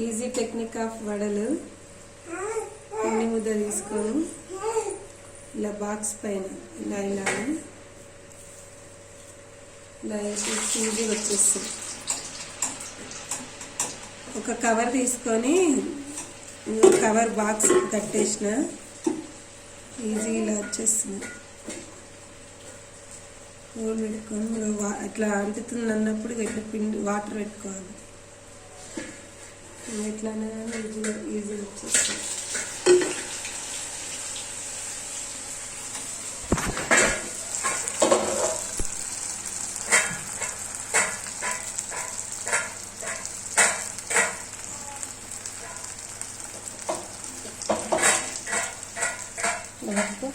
Easy technique of వడలు పిండి ముద్ద తీసుకొని ఇలా బాక్స్ పైన ఇలా ఇలా ఇలా వేసి ఈజీగా వచ్చేస్తుంది. ఒక కవర్ తీసుకొని కవర్ బాక్స్ కట్టేసిన. ఈజీ ఇలా వచ్చేస్తుంది. హోల్ పెట్టుకొని అట్లా అంటుతుంది అన్నప్పుడు ఇట్లా పిండి వాటర్ పెట్టుకోవాలి. ఇంకా ఇట్లానే ఈజీగా ఈజీగా వచ్చేస్తుంది ఇలా పట్టుకో.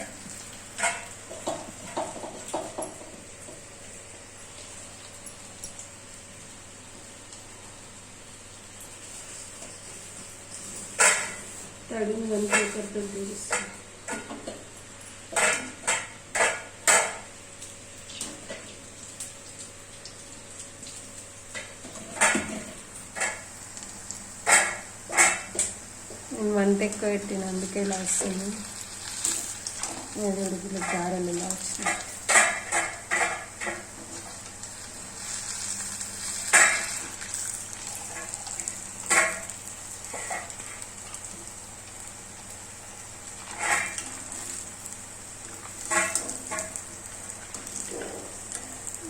తడిని వన్ పేపర్తో తీస్తాను నేను వంట ఎక్కువ పెట్టిన అందుకే ఇలా వస్తుంది. ఏడు అడుగుల గారెలు ఇలా వచ్చినాయి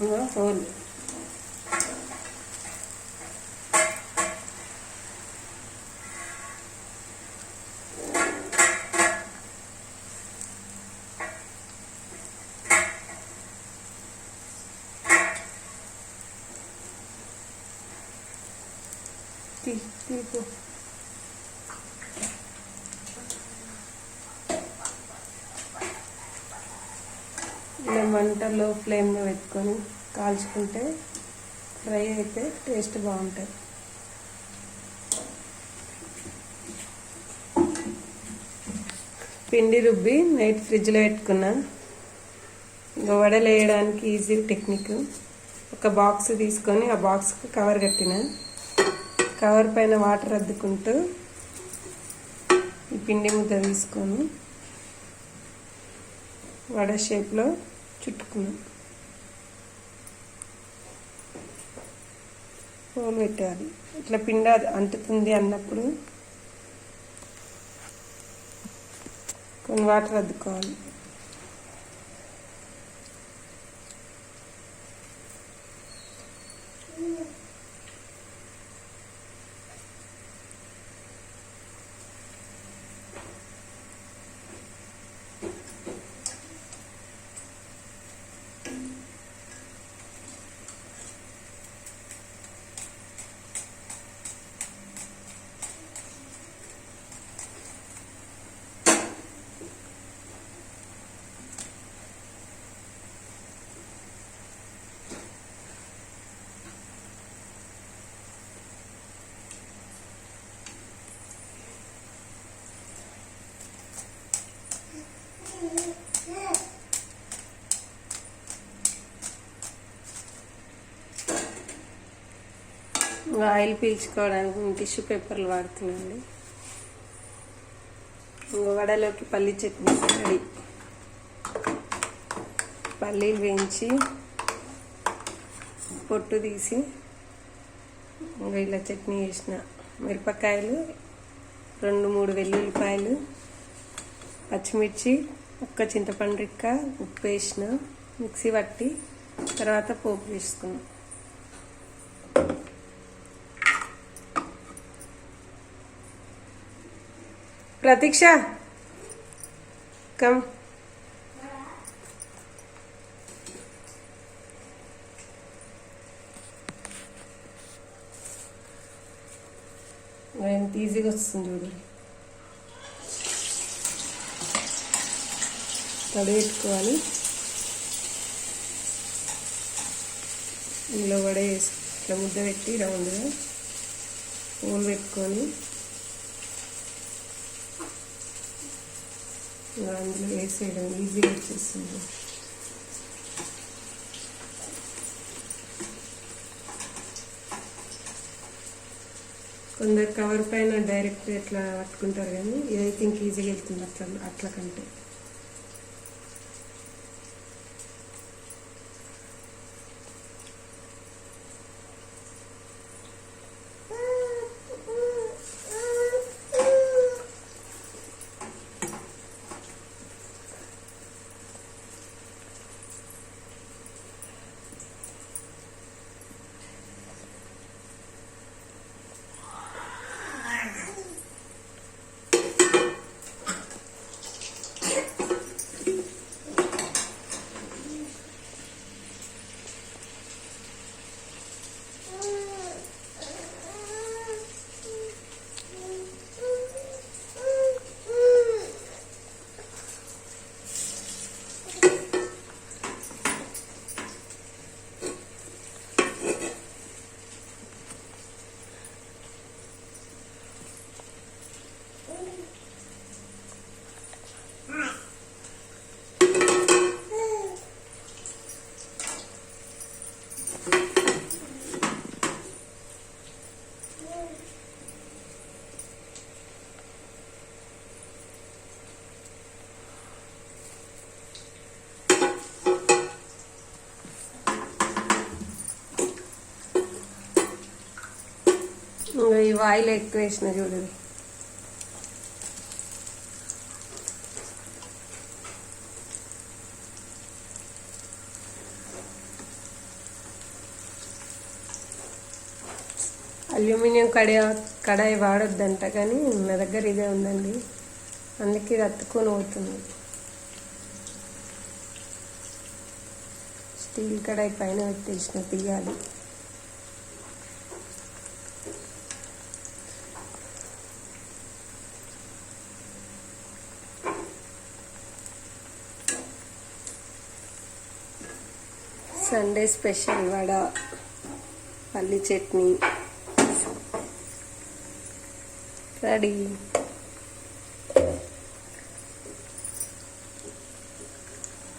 我说第第一步。తీపు మంటలో ఫ్లేమ్లో పెట్టుకొని కాల్చుకుంటే ఫ్రై అయితే టేస్ట్ బాగుంటుంది పిండి రుబ్బి నైట్ ఫ్రిడ్జ్లో పెట్టుకున్నా. ఇంకా వడలు వేయడానికి ఈజీ టెక్నిక్. ఒక బాక్స్ తీసుకొని ఆ బాక్స్కి కవర్ కట్టిన. కవర్ పైన వాటర్ అద్దుకుంటూ ఈ పిండి ముద్ద తీసుకొని వడ షేప్లో చుట్టుకున్నాం హోల్ పెట్టాలి ఇట్లా పిండి అది అంటుతుంది అన్నప్పుడు. కొన్ని వాటర్ అద్దుకోవాలి. ఆయిల్ పీల్చుకోవడానికి టిష్యూ పేపర్లు వాడుతున్నాండి వడలోకి పల్లి చట్నీ రెడీ. పల్లీలు వేయించి పొట్టు తీసి ఇంకా ఇలా చట్నీ వేసిన మిరపకాయలు రెండు మూడు వెల్లుల్లిపాయలు పచ్చిమిర్చి ఒక్క చింతపండు రిక్క ఉప్పు వేసిన మిక్సీ పట్టి తర్వాత పోపు వేసుకున్నాం. ప్రతీక్ష? కమ్. ఎంత ఈజీగా వస్తుంది చూడు. తడి పెట్టుకోవాలి ఇందులో వడ వేసి ఇట్లా ముద్ద పెట్టి రౌండ్గా పూలు పెట్టుకొని ఇలా అందులో వేసేయడం ఈజీగా వచ్చేస్తుంది. కొందరు కవర్ పైన డైరెక్ట్ ఇట్లా పట్టుకుంటారు కానీ ఇదైతే ఇంక ఈజీగా వెళ్తుంది అట్లా అట్లా కంటే. ఈ ఆయిల్ ఎక్కువ వేసిన చూడండి అల్యూమినియం కడాయి కడాయి వాడొద్దంట కానీ నా దగ్గర ఇదే ఉందండి. అందుకే ఇది అత్తుకొని పోతుంది. స్టీల్ కడాయి పైన పెట్టేసిన తీయాలి. సండే స్పెషల్ వడ పల్లి చట్నీ. రెడీ.